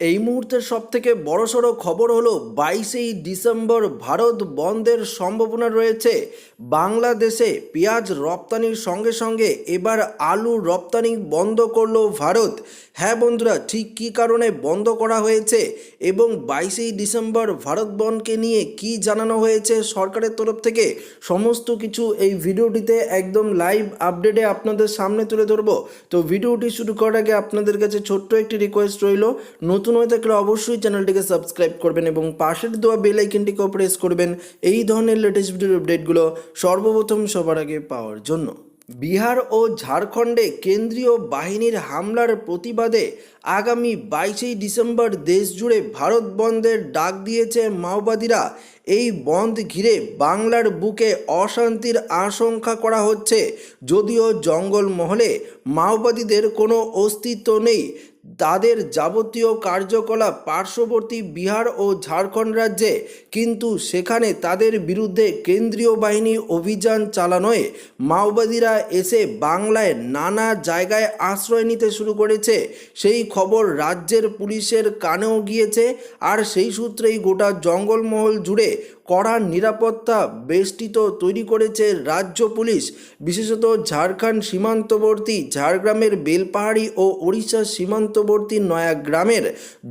এই মুহূর্তের সব থেকে বড়সড় খবর হলো বাইশেই ডিসেম্বর ভারত বন্ধের সম্ভাবনা রয়েছে। বাংলাদেশে পেঁয়াজ রপ্তানির সঙ্গে সঙ্গে এবার আলু রপ্তানি বন্ধ করল ভারত। হ্যাঁ বন্ধুরা, ঠিক কী কারণে বন্ধ করা হয়েছে এবং বাইশেই ডিসেম্বর ভারত বনকে নিয়ে কি জানানো হয়েছে সরকারের তরফ থেকে? সমস্ত কিছু এই ভিডিওটিতে একদম লাইভ আপডেটে আপনাদের সামনে তুলে ধরবো। তো ভিডিওটি শুরু করার আগে আপনাদের কাছে ছোট্ট একটি রিকোয়েস্ট রইল, নতুন হয়ে থাকলে অবশ্যই চ্যানেলটিকে সাবস্ক্রাইব করবেন এবং পাশের দেওয়া বেল আইকনটিকেও প্রেস করবেন। এই ধরনের লেটেস্ট ভিডিওর আপডেটগুলো সর্বপ্রথম সবার আগে পাওয়ার জন্য। বিহার ও ঝাড়খণ্ডে কেন্দ্রীয় বাহিনীর হামলার প্রতিবাদে আগামী বাইশেই ডিসেম্বর দেশ জুড়ে ভারত বন্ধের ডাক দিয়েছে মাওবাদীরা। এই বন্ধ ঘিরে বাংলার বুকে অশান্তির আশঙ্কা করা হচ্ছে। যদিও জঙ্গলমহলে মাওবাদীদের কোনো অস্তিত্ব নেই, তাদের যাবতীয় কার্যকলাপ পার্শ্ববর্তী বিহার ও ঝাড়খণ্ড রাজ্যে, কিন্তু সেখানে তাদের বিরুদ্ধে কেন্দ্রীয় বাহিনী অভিযান চালানোয় মাওবাদীরা এসে বাংলায় নানা জায়গায় আশ্রয় নিতে শুরু করেছে। সেই খবর রাজ্যের পুলিশের কানেও গিয়েছে, আর সেই সূত্রেই গোটা জঙ্গলমহল জুড়ে Merci. কড়া নিরাপত্তা বেষ্টিত তৈরি করেছে রাজ্য পুলিশ, বিশেষত ঝাড়খণ্ড সীমান্তবর্তী ঝাড়গ্রামের বেলপাহাড়ি ও ওড়িশার সীমান্তবর্তী নয়াগ্রামের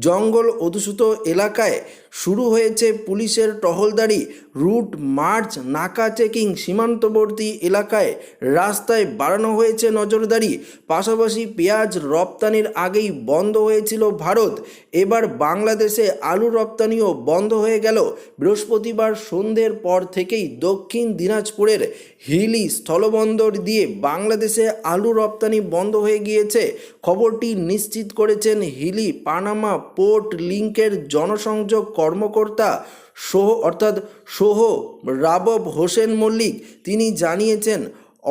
জঙ্গল অধ্যুষিত এলাকায় শুরু হয়েছে পুলিশের টহলদারি, রুট মার্চ, নাকা চেকিং সীমান্তবর্তী এলাকায় রাস্তায় বাড়ানো হয়েছে নজরদারি, পাশাপাশি পেঁয়াজ রপ্তানির আগেই বন্ধ হয়েছিল ভারত, এবার বাংলাদেশে আলু রপ্তানিও বন্ধ হয়ে গেল বৃহস্পতিবার সন্ধ্যের পর থেকেই দক্ষিণ দিনাজপুরের হিলি স্থলবন্দর দিয়ে বাংলাদেশে আলু রপ্তানি বন্ধ হয়ে গিয়েছে। খবরটি নিশ্চিত করেছেন হিলি পানামা পোর্ট লিঙ্কের জনসংযোগ কর্মকর্তা সোহ অর্থাৎ সোহ রাবব হোসেন মল্লিক। তিনি জানিয়েছেন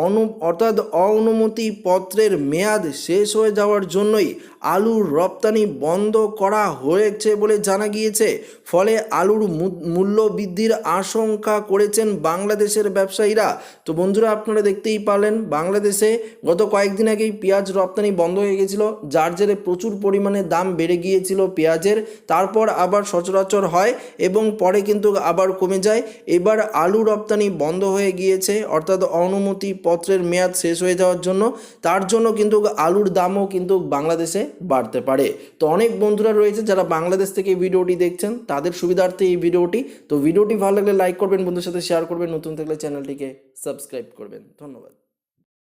অনু, অর্থাৎ অনুমতি পত্রের মেয়াদ শেষ হয়ে যাওয়ার জন্যই আলুর রপ্তানি বন্ধ করা হয়েছে বলে জানা গিয়েছে। ফলে আলুর মূল্য বৃদ্ধির আশঙ্কা করেছেন বাংলাদেশের ব্যবসায়ীরা। তো বন্ধুরা, আপনারা দেখতেই পারলেন, বাংলাদেশে গত কয়েকদিন আগেই পেঁয়াজ রপ্তানি বন্ধ হয়ে গেছিল, যার জেরে প্রচুর পরিমাণে দাম বেড়ে গিয়েছিল পেঁয়াজের। তারপর আবার সচরাচর হয় এবং পরে কিন্তু আবার কমে যায়। এবার আলু রপ্তানি বন্ধ হয়ে গিয়েছে, অর্থাৎ অনুমতি পত্রের মেয়াদ শেষ হয়ে যাওয়ার জন্য, তার জন্য কিন্তু আলুর দামও কিন্তু বাংলাদেশে বাড়তে পারে। তো অনেক বন্ধুরা রয়েছে যারা বাংলাদেশ থেকে ভিডিওটি দেখছেন, তাদের সুবিধার্থে এই ভিডিওটি। তো ভিডিওটি ভালো লাগলে লাইক করবেন বন্ধুর সাথে শেয়ার করবেন, নতুন থাকলে চ্যানেলটিকে সাবস্ক্রাইব করবেন। ধন্যবাদ।